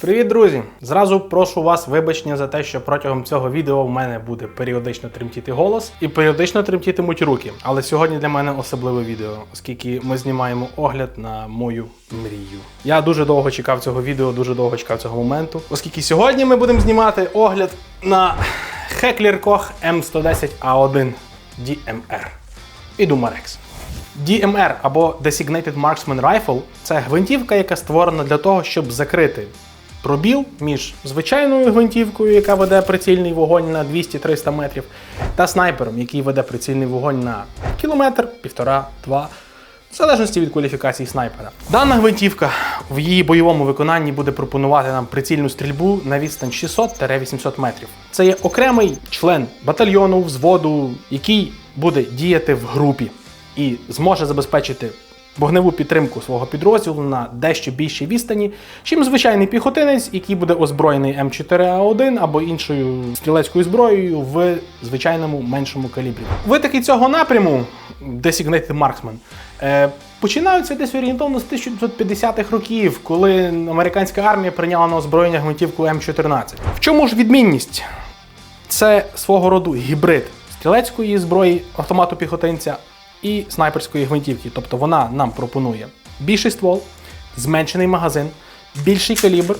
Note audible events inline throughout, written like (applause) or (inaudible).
Привіт, друзі! Зразу прошу вас вибачення за те, що протягом цього відео в мене буде періодично тремтіти голос і періодично тремтітимуть руки. Але сьогодні для мене особливе відео, оскільки ми знімаємо огляд на мою мрію. Я дуже довго чекав цього відео, дуже довго чекав цього моменту, оскільки сьогодні ми будемо знімати огляд на Heckler Koch M110A1 DMR від Umarex. DMR або Designated Marksman Rifle це гвинтівка, яка створена для того, щоб закрити пробіл між звичайною гвинтівкою, яка веде прицільний вогонь на 200-300 метрів, та снайпером, який веде прицільний вогонь на кілометр, півтора, два. В залежності від кваліфікації снайпера. Дана гвинтівка в її бойовому виконанні буде пропонувати нам прицільну стрільбу на відстань 600-800 метрів. Це є окремий член батальйону, взводу, який буде діяти в групі і зможе забезпечити вогневу підтримку свого підрозділу на дещо більшій відстані, чим звичайний піхотинець, який буде озброєний М4А1 або іншою стрілецькою зброєю в звичайному меншому калібрі. Витоки цього напряму, Designated Marksman, е, починаються десь орієнтовно з 1950-х років, коли американська армія прийняла на озброєння гвинтівку М14. В чому ж відмінність? Це свого роду гібрид стрілецької зброї автомату піхотинця і снайперської гвинтівки. Тобто вона нам пропонує більший ствол, зменшений магазин, більший калібр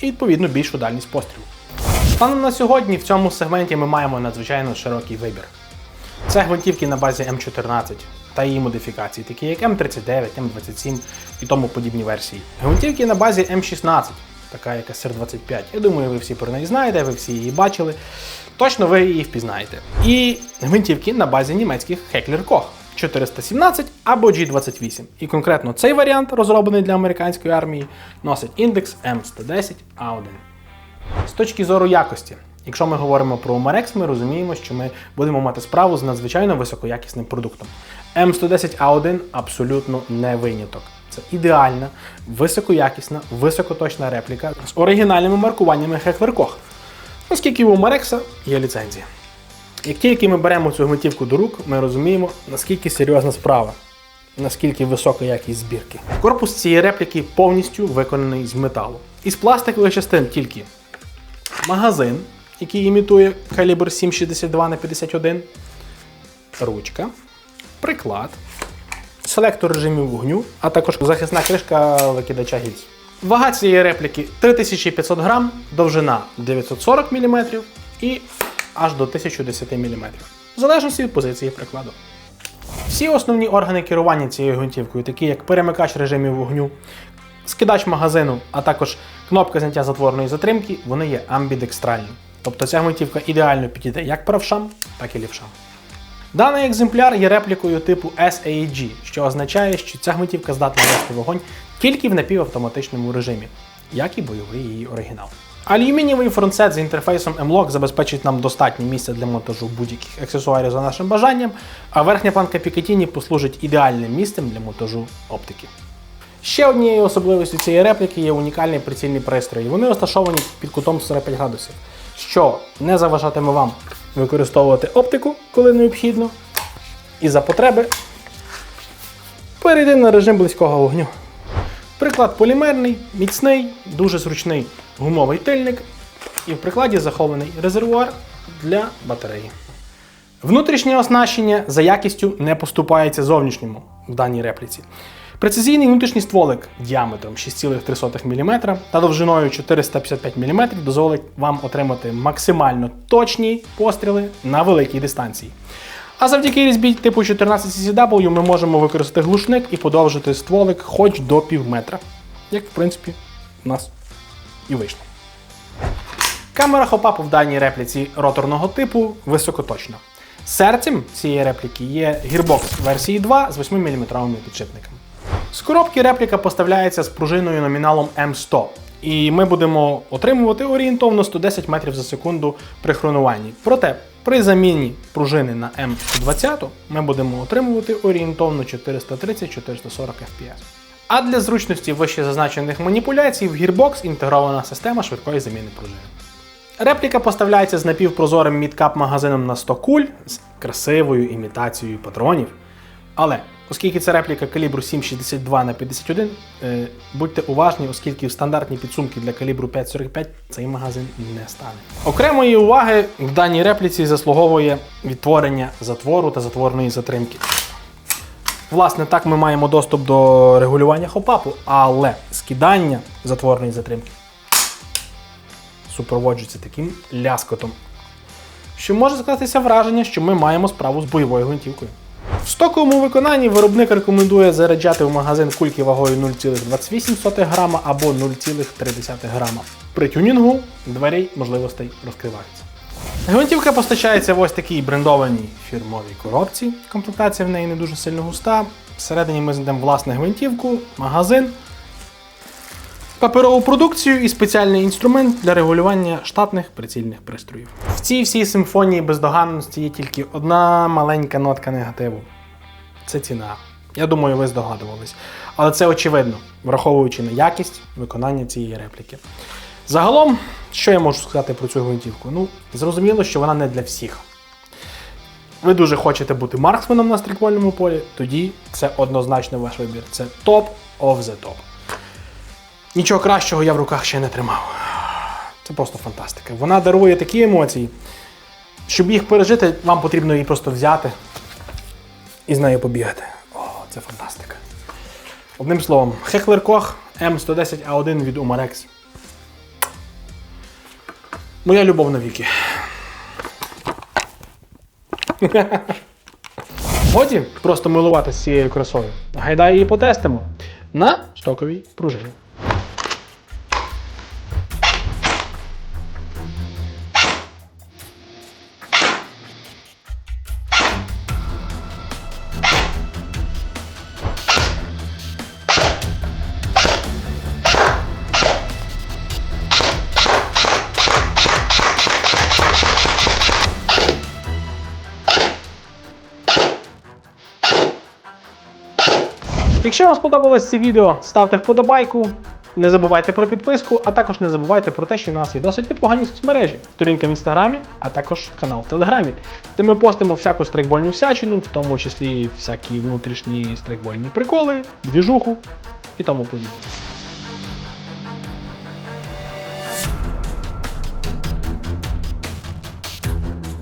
і відповідно більшу дальність пострілу. Станом на сьогодні в цьому сегменті ми маємо надзвичайно широкий вибір. Це гвинтівки на базі М14 та її модифікації, такі як М39, М27 і тому подібні версії. Гвинтівки на базі М16, така як СР-25. Я думаю, ви всі про неї знаєте, ви всі її бачили. Точно ви її впізнаєте. І гвинтівки на базі німецьких Heckler Koch 417 або G28. І конкретно цей варіант, розроблений для американської армії, носить індекс М110А1. З точки зору якості, якщо ми говоримо про Umarex, ми розуміємо, що ми будемо мати справу з надзвичайно високоякісним продуктом. М110А1 абсолютно не виняток. Це ідеальна, високоякісна, високоточна репліка з оригінальними маркуваннями Koch, оскільки у Umarex є ліцензія. Як тільки ми беремо цю гвинтівку до рук, ми розуміємо, наскільки серйозна справа, наскільки висока якість збірки. Корпус цієї репліки повністю виконаний з металу. Із пластикових частин тільки магазин, який імітує калібр 7,62 на 51, ручка, приклад, селектор режимів вогню, а також захисна кришка викидача гільз. Вага цієї репліки 3500 грам, довжина 940 мм і аж до 1010 мм, в залежності від позиції прикладу. Всі основні органи керування цією гвинтівкою, такі як перемикач режимів вогню, скидач магазину, а також кнопка зняття затворної затримки, вони є амбідекстральні. Тобто ця гвинтівка ідеально підійде як правшам, так і лівшам. Даний екземпляр є реплікою типу SAG, що означає, що ця гвинтівка здатна вести вогонь тільки в напівавтоматичному режимі, як і бойовий її оригінал. Алюмінієвий фронтсет з інтерфейсом M-Lock забезпечить нам достатнє місця для монтажу будь-яких аксесуарів за нашим бажанням, а верхня планка Picatinny послужить ідеальним місцем для монтажу оптики. Ще однією особливістю цієї репліки є унікальний прицільний пристрій. Вони розташовані під кутом 45 градусів, що не заважатиме вам використовувати оптику, коли необхідно, і за потреби перейти на режим близького вогню. Приклад полімерний, міцний, дуже зручний гумовий тильник, і в прикладі захований резервуар для батареї. Внутрішнє оснащення за якістю не поступається зовнішньому в даній репліці. Прецизійний внутрішній стволик діаметром 6,3 мм та довжиною 455 мм дозволить вам отримати максимально точні постріли на великій дистанції. А завдяки різьбі типу 14 CCW ми можемо використати глушник і подовжити стволик хоч до пів метра. Як в принципі у нас і вийшло. Камера хопапу в даній репліці роторного типу високоточна. Серцем цієї репліки є гірбокс версії 2 з 8 мм підшипниками. З коробки репліка поставляється з пружиною номіналом М100. І ми будемо отримувати орієнтовно 110 метрів за секунду при хронуванні. Проте при заміні пружини на М120 ми будемо отримувати орієнтовно 430-440 FPS. А для зручності вище зазначених маніпуляцій в Gearbox інтегрована система швидкої заміни пружини. Репліка поставляється з напівпрозорим мідкап магазином на 100 куль з красивою імітацією патронів. Але Оскільки це репліка калібру 7,62 на 51, е, будьте уважні, оскільки стандартні підсумки для калібру 5,45 цей магазин не стане. Окремої уваги в даній репліці заслуговує відтворення затвору та затворної затримки. Власне, так ми маємо доступ до регулювання хопапу, але скидання затворної затримки супроводжується таким ляскотом, що може скластися враження, що ми маємо справу з бойовою гвинтівкою. В стоковому виконанні виробник рекомендує заряджати в магазин кульки вагою 0,28 грама або 0,3 грама. При тюнінгу дверей можливостей розкриваються. Гвинтівка постачається в ось такій брендованій фірмовій коробці. Комплектація в неї не дуже сильно густа. Всередині ми знайдемо власне гвинтівку, магазин, паперову продукцію і спеціальний інструмент для регулювання штатних прицільних пристроїв. В цій всій симфонії бездоганності є тільки одна маленька нотка негативу. Це ціна. Я думаю, ви здогадувались. Але це очевидно, враховуючи на якість виконання цієї репліки. Загалом, що я можу сказати про цю гвинтівку? Ну, зрозуміло, що вона не для всіх. Ви дуже хочете бути марксменом на стріквольному полі, тоді це однозначно ваш вибір. Це топ of the top. Нічого кращого я в руках ще не тримав. Це просто фантастика. Вона дарує такі емоції. Щоб їх пережити, вам потрібно її просто взяти і з нею побігати. О, це фантастика. Одним словом, Heckler Koch M110A1 від Umarex. Моя любов навіки. (laughs) Годі просто милуватися цією красою. Гайдай її потестимо на стоковій пружині. Якщо вам сподобалось це відео, ставте вподобайку. Не забувайте про підписку, а також не забувайте про те, що в нас є досить непогані соцмережі. Сторінка в інстаграмі, а також канал в Телеграмі, де ми постимо всяку стрейкбольну всячину, в тому числі всякі внутрішні стрейкбольні приколи, двіжуху і тому подібне.